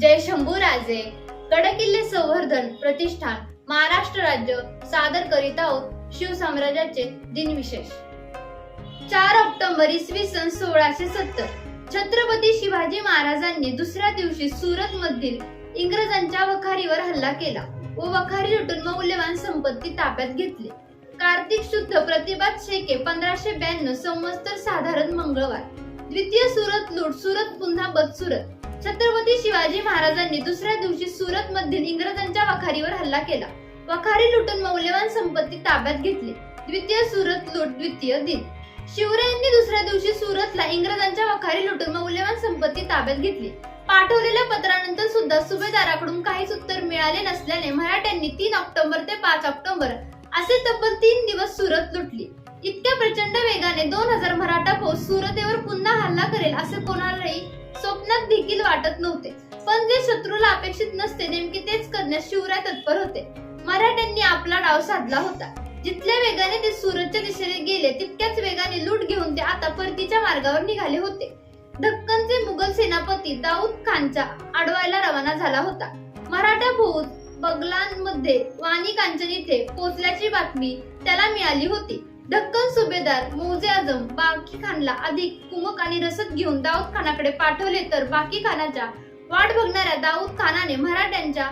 जय शिवराय जय शंभूराजे गडकिल्ले संवर्धन प्रतिष्ठान महाराष्ट्र राज्य सादर करीत आहोत शिवसाम्राज्याचे दिनविशेष. चार ऑक्टोबर इसवी सन सोळाशे सत्तर छत्रपती शिवाजी महाराजांनी दुसऱ्या दिवशी सुरत मधील इंग्रजांच्या वखारीवर हल्ला केला व वखारी लुटून मौल्यवान संपत्ती ताब्यात घेतली. कार्तिक शुद्ध प्रतिभात शेके पंधराशे ब्याण्णव संवत्सर साधारण मंगळवार. द्वितीय सुरत लूट सुरत पुन्हा बदसुरत. छत्रपती शिवाजी महाराजांनी दुसऱ्या दिवशी सुरत मधील इंग्रजांच्या वखारीवर हल्ला केला. वखारी लुटून मौल्यवान संपत्ती ताब्यात घेतली. द्वितीय सुरत लूट द्वितीय दिन. शिवरायांनी दुसऱ्या दिवशी सुरतला इंग्रजांच्या वखारी लुटून मौल्यवान संपत्ती ताब्यात घेतली. पाठवलेल्या पत्रानंतर सुद्धा सुभेदाराकडून काहीच उत्तर मिळाले नसल्याने मराठ्यांनी तीन ऑक्टोबर ते पाच ऑक्टोबर असे तब्बल तीन दिवस सुरत लुटली. इतक्या प्रचंड वेगाने दोन हजार मराठा फौज सुरतेवर पुन्हा हल्ला करेल असे कोणालाही स्वप्नात देखील वाटत नव्हते. पण जे शत्रूला अपेक्षित नसते नेमके तेच करण्यास शिवराय तत्पर होते. मराठ्यांनी आपला डाव साधला होता. जितक्या वेगाने ते सुरतच्या दिशेने गेले तितक्याच वेगाने लूट घेऊन ते आता परतीच्या मार्गावर निघाले होते. दक्कनचे मुघल सेनापती दाऊद खानच्या आडवायला रवाना झाला होता. मराठा फौज बगलांमध्ये वाणी कांचन इथे पोहोचल्याची बातमी त्याला मिळाली होती. डक्कन सुभेदार मौजे आजम बाकी खानला अधिक कुमक आणि रसद घेऊन दाऊद खानाकडे पाठवले तर बाकी खानाच्या वाट बघणाऱ्या दाऊद खानाने मराठ्यांच्या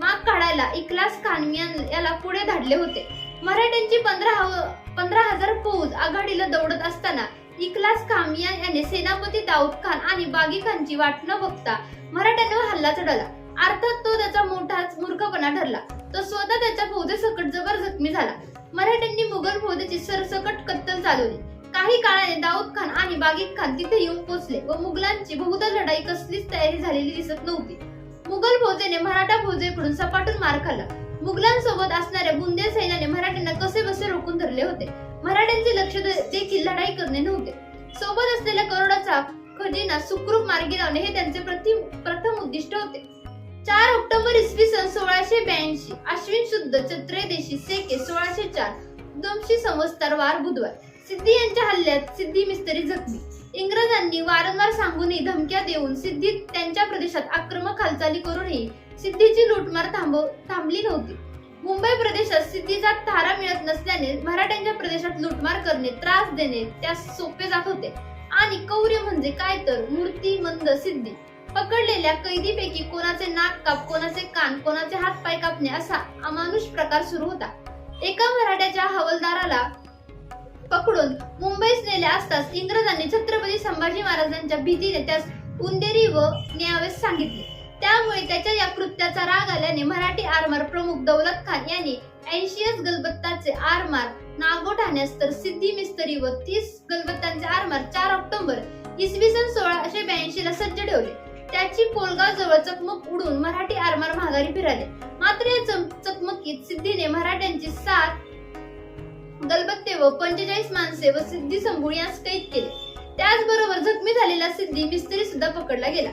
माग काढायला इखलास खान याला पुढे धाडले होते. मराठ्यांची पंधरा पंधरा हजार फौज आघाडीला दौडत असताना इखलास खामिया याने सेनापती दाऊद खान आणि बागी खानची वाट न बघता मराठ्यांवर हल्ला चढवला. अर्थात तो त्याचा मोठाच मूर्खपणा ठरला. तो स्वतः त्याच्या फौजेसकट जबर जखमी झाला. मराठ्यांनी मुघल फौजेची सरसकट कत्तल चालवली. काही काळाने दाऊद खान आणि बागिक खान तिथे येऊन पोहोचले व मुघलांची बहुधा लढाई कसलीच तयारी झालेली दिसत नव्हती. मुघल फौजेने मराठा फौजेकडून सपाटून मार खाल्ला. मुघलांसोबत असणाऱ्या बुंदे सैन्याने मराठ्यांना कसे बसे रोखून धरले होते? मराठ्यांचे लक्ष देखील लढाई करणे नव्हते. सोबत असलेल्या करोडाचा खजिना सुखरूप मार्गी लावणे हे त्यांचे प्रथम प्रथम उद्दिष्ट होते. चार ऑक्टोबर इसवी सन सोळाशे ब्याऐंशी. अश्विन शुद्ध चत्रयोदशी सेके सोळाशे चार. दोनशे संवत्सर वार बुधवार. सिद्धी यांच्या हल्ल्यात सिद्धी मिस्त्री जखमी. इंग्रजांनी वारंवार सांगूनही धमक्या देऊन सिद्धी त्यांच्या प्रदेशात आक्रमक हालचाली करूनही सिद्धीची लूटमार थांबव थांबली नव्हती. मुंबई प्रदेशात सिद्धीचा थारा मिळत नसल्याने मराठ्यांच्या प्रदेशात लूटमार करणे त्रास देणे त्यास सोपे जात होते. आणि कौर्य म्हणजे काय तर मूर्ती मंद सिद्धी. पकडलेल्या कैदीपैकी कोणाचे नाक काप कोणाचे कान कोणाचे हात पाय कापणे असा अमानुष प्रकार सुरू होता. एका मराठ्याच्या हवलदाराला पकडून मुंबईस नेले असताच इंग्रजांनी छत्रपती संभाजी महाराजांच्या भीतीने त्यास उंदेरी व न्यावेस सांगितले. त्यामुळे त्याच्या या कृत्याचा राग आल्याने मराठी आरमार प्रमुख दौलत खान यांनी ऐंशीएस गलबत्ताचे आरमार नागो ठाण्यास तर सिद्धी मिस्त्री व तीस गलबत्तांचे आरमार चार ऑक्टोबर इसवी सन सोळाशे ब्याऐंशी ला सज्ज ठेवले. त्याची कोलगाव जवळ चकमक उडून मराठी आरमार माघारी फिराले. मात्र या चकमकीत सिद्धीने मराठ्यांची सात गलबत्ते व पंचेचाळीस माणसे व सिद्धी संभूळ यास कैद केले. त्याचबरोबर जखमी झालेला सिद्धी मिस्त्री सुद्धा पकडला गेला.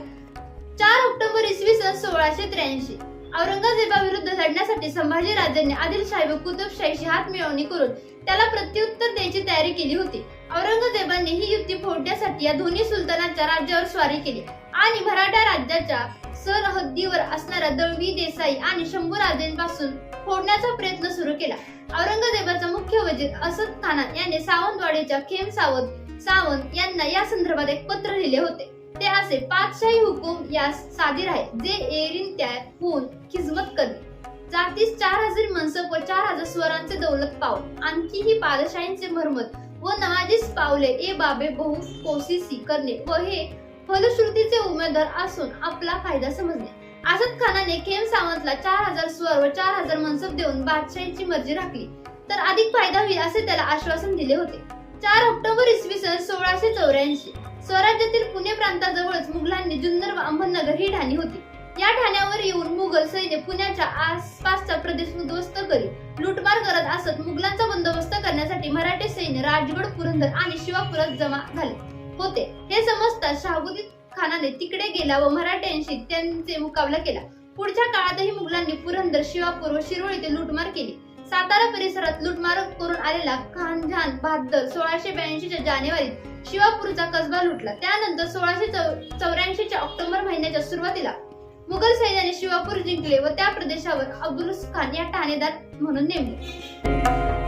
चार ऑक्टोबर इसवी सन सोळाशे त्र्याऐंशी. औरंगजेबाविरुद्ध लढण्यासाठी संभाजी राजांनी आदिलशाही व कुतुबशाहीशी हात मिळवणी करून त्याला प्रत्युत्तर द्यायची तयारी केली होती. औरंगजेबाने ही युती फोडण्यासाठी या दोन्ही सुलतानाच्या राज्यावर स्वारी केली. आणि मराठा राज्याच्या सरहद्दीवर असणाऱ्या दळवी देसाई आणि शंभू राजेंपासून फोडण्याचा प्रयत्न सुरू केला. औरंगजेबाचा मुख्य वजीर असद खाना याने सावंतवाडीच्या खेम सावंत सावंत यांना या संदर्भात एक पत्र लिहिले होते. ते असे पाचशाही हुकूम यास सादीर आहे जे एरिन त्या होऊन खिजमत करणे जातीस चार हजार मनसब व चार हजार स्वरांचे दौलत पाव. आणखी ही पादशाहींचे मरमत व नवाजीस पावले ए बाबे बहु कोसिसी करणे व हे फलश्रुतीचे उमेदवार असून आपला फायदा समजले आझाद खानाने खेम सावंतला चार हजार स्वर व चार हजार मनसब देऊन बादशाहीची मर्जी राखली. तर अधिक फायदा होईल असे त्याला आश्वासन दिले होते. चार ऑक्टोबर इसवी सन सोळाशे चौऱ्याऐंशी स्वराज्यातील पुणे प्रांताजवळच मुघलांनी जुन्नर व अहमदनगर ही ठाणी होती. या ठाण्यावर येऊन मुघल सैन्य पुण्याच्या आसपासचा प्रदेश उद्ध्वस्त करीत लुटमार करत असत मुघलांचा बंदोबस्त करण्यासाठी मराठी सैन्य राजगड पुरंदर आणि शिवापुरात जमा झाले. होते. हे समजता शहाबुद्दीन खानाने तिकडे गेला व मराठ्यांशी त्यांचे मुकाबला केला. पुढच्या काळातही मुघलांनी पुरंदर शिवापूर व शिरोळ येथे लुटमार केली. सातारा परिसरात लुटमार करून आलेला खानजान बहादर सोळाशे ब्याऐंशीच्या जानेवारीत शिवापूरचा कसबा लुटला. त्यानंतर सोळाशे चौऱ्याऐंशीच्या ऑक्टोबर महिन्याच्या सुरुवातीला मुघल सैन्याने शिवापूर जिंकले व त्या प्रदेशावर अब्दुल खान या ठाणेदार म्हणून नेमले.